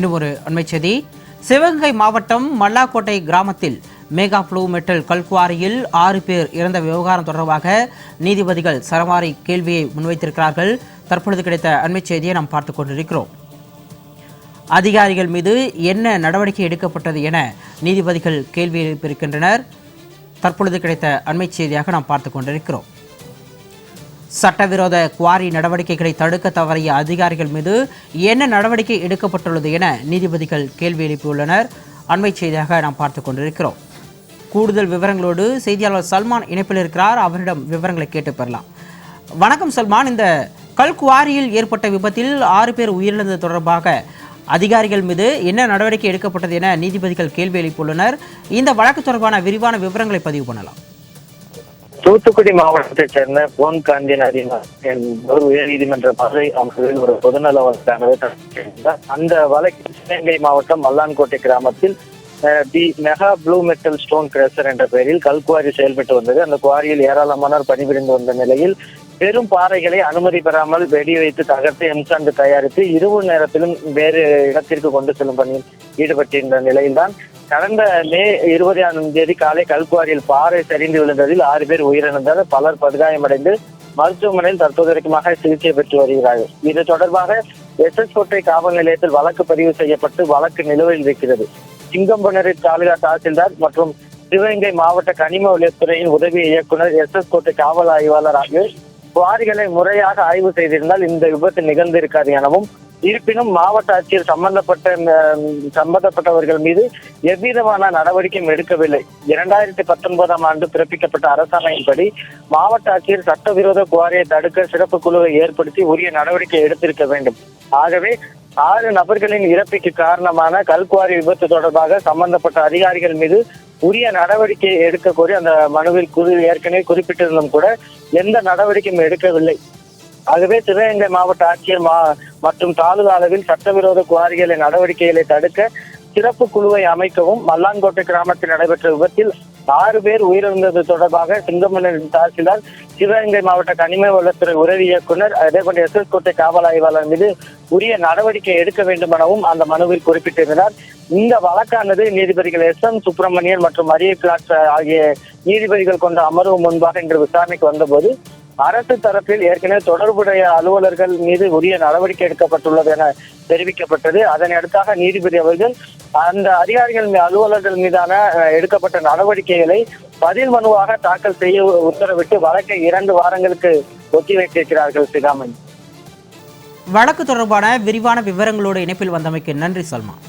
இன்னும் ஒரு அண்மை செய்தி. சிவகங்கை மாவட்டம் மல்லாக்கோட்டை கிராமத்தில் மேகா புளூ மெட்டல் கல்குவாரியில் ஆறு பேர் இறந்த விவகாரம் தொடர்பாக நீதிபதிகள் சரமாரி கேள்வியை முன்வைத்திருக்கிறார்கள். தற்பொழுது கிடைத்த அண்மை செய்தியை நாம் பார்த்து கொண்டிருக்கிறோம். அதிகாரிகள் மீது என்ன நடவடிக்கை எடுக்கப்பட்டது என நீதிபதிகள் கேள்வி எழுப்பியிருக்கின்றனர். தற்பொழுது கிடைத்த அண்மை செய்தியாக நாம் பார்த்து கொண்டிருக்கிறோம். சட்டவிரோத குவாரி நடவடிக்கைகளை தடுக்க தவறிய அதிகாரிகள் மீது என்ன நடவடிக்கை எடுக்கப்பட்டுள்ளது என நீதிபதிகள் கேள்வி எழுப்பியுள்ளனர். அண்மை செய்தியாக நாம் பார்த்து கொண்டிருக்கிறோம். கூடுதல் விவரங்களோடு செய்தியாளர் சல்மான் இணைப்பில் இருக்கிறார். அவரிடம் விவரங்களை கேட்டு பெறலாம். வணக்கம் சல்மான். இந்த கல் குவாரியில் ஏற்பட்ட விபத்தில் ஆறு பேர் உயிரிழந்தது தொடர்பாக அதிகாரிகள் மீது என்ன நடவடிக்கை எடுக்கப்பட்டது என நீதிபதிகள் கேள்வி எழுப்பியுள்ளனர். இந்த வழக்கு தொடர்பான விரிவான விவரங்களை பதிவு பண்ணலாம். தூத்துக்குடி மாவட்டத்தைச் சேர்ந்த போன் காந்தி என்பவர் உயர்நீதிமன்ற மதுரை அமர்வில் ஒரு பொதுநல வழக்கானது அந்த வழக்கில் சிவகங்கை மாவட்டம் மல்லான்கோட்டை கிராமத்தில் the mega blue metal stone crusher என்ற பெயரில் கல்குவாரி செயல்பட்டு வந்தது. அந்த குவாரியில் ஏராளமானோர் பணிபுரிந்து வந்த நிலையில் பெரும் பாறைகளை அனுமதி பெறாமல் வெடி வைத்து தகர்த்து எம்சாண்டு தயாரித்து இரவு நேரத்திலும் வேறு இடத்திற்கு கொண்டு செல்லும் பணியில் ஈடுபட்டிருந்த நிலையில்தான் கடந்த மே இருபதாம் தேதி காலை கல்குவாரியில் பாறை சரிந்து விழுந்ததில் ஆறு பேர் உயிரிழந்தார் பலர் படுகாயமடைந்து மருத்துவமனையில் தற்போது வரைக்குமாக சிகிச்சை பெற்று வருகிறார்கள். இது தொடர்பாக எஸ் எஸ் கோட்டை காவல் நிலையத்தில் வழக்கு பதிவு செய்யப்பட்டு வழக்கு நிலுவையில் இருக்கிறது. சிங்கம்புணரி தாலுகா தாசில்தார் மற்றும் சிவகங்கை மாவட்ட கனிம வளத்துறையின் உதவி இயக்குனர் எஸ் எஸ் கோட்டை காவல் ஆய்வாளர் ஆகியோர் குவாரிகளை முறையாக ஆய்வு செய்திருந்தால் இந்த விபத்து நிகழ்ந்திருக்காது எனவும் இருப்பினும் மாவட்ட ஆட்சியர் சம்பந்தப்பட்ட சம்பந்தப்பட்டவர்கள் மீது எவ்விதமான நடவடிக்கையும் எடுக்கவில்லை. இரண்டாயிரத்தி பத்தொன்பதாம் ஆண்டு பிறப்பிக்கப்பட்ட அரசாணையின்படி மாவட்ட ஆட்சியர் சட்டவிரோத குவாரியை தடுக்க சிறப்பு குழுவை ஏற்படுத்தி உரிய நடவடிக்கை எடுத்திருக்க வேண்டும். ஆகவே ஆறு நபர்களின் இறப்புக்கு காரணமான கல்குவாரி விபத்து தொடர்பாக சம்பந்தப்பட்ட அதிகாரிகள் மீது உரிய நடவடிக்கை எடுக்க கோரி அந்த மனுவில் குழு ஏற்கனவே குறிப்பிட்டிருந்தும் கூட எந்த நடவடிக்கையும் எடுக்கவில்லை. ஆகவே சிவகங்கை மாவட்ட ஆட்சியர் மா மற்றும் தாலுகா அளவில் சட்டவிரோத குவாரிகளை நடவடிக்கைகளை தடுக்க சிறப்பு குழுவை அமைக்கவும் மல்லாங்கோட்டை கிராமத்தில் நடைபெற்ற விபத்தில் ஆறு பேர் உயிரிழந்தது தொடர்பாக சிங்கமல்லி தாசில்தார் சிவகங்கை மாவட்ட கனிம வளத்துறை உதவி இயக்குனர் அதேபோன்ற எஸ் எஸ் கோட்டை காவல் ஆய்வாளர் மீது உரிய நடவடிக்கை எடுக்க வேண்டும் எனவும் அந்த மனுவில் குறிப்பிட்டிருந்தார். இந்த வழக்கானது நீதிபதிகள் எஸ் எம் சுப்பிரமணியன் மற்றும் மரிய பிளாட் ஆகிய நீதிபதிகள் கொண்ட அமர்வு முன்பாக இன்று விசாரணைக்கு வந்தபோது அரசு தரப்பில் ஏற்கனவே தொடர்புடைய அலுவலர்கள் மீது உரிய நடவடிக்கை எடுக்கப்பட்டுள்ளது என தெரிவிக்கப்பட்டது. அதனை அடுத்தாக நீதிபதி அவர்கள் அந்த அதிகாரிகள் மீ- அலுவலர்கள் மீதான எடுக்கப்பட்ட நடவடிக்கைகளை பதில் மனுவாக தாக்கல் செய்ய உத்தரவிட்டு வழக்கை இரண்டு வாரங்களுக்கு ஒத்திவைத்திருக்கிறார்கள் சிகாமணி. வழக்கு தொடர்பான விரிவான விவரங்களோடு இணைப்பில் வந்தமைக்கு நன்றி சல்மான்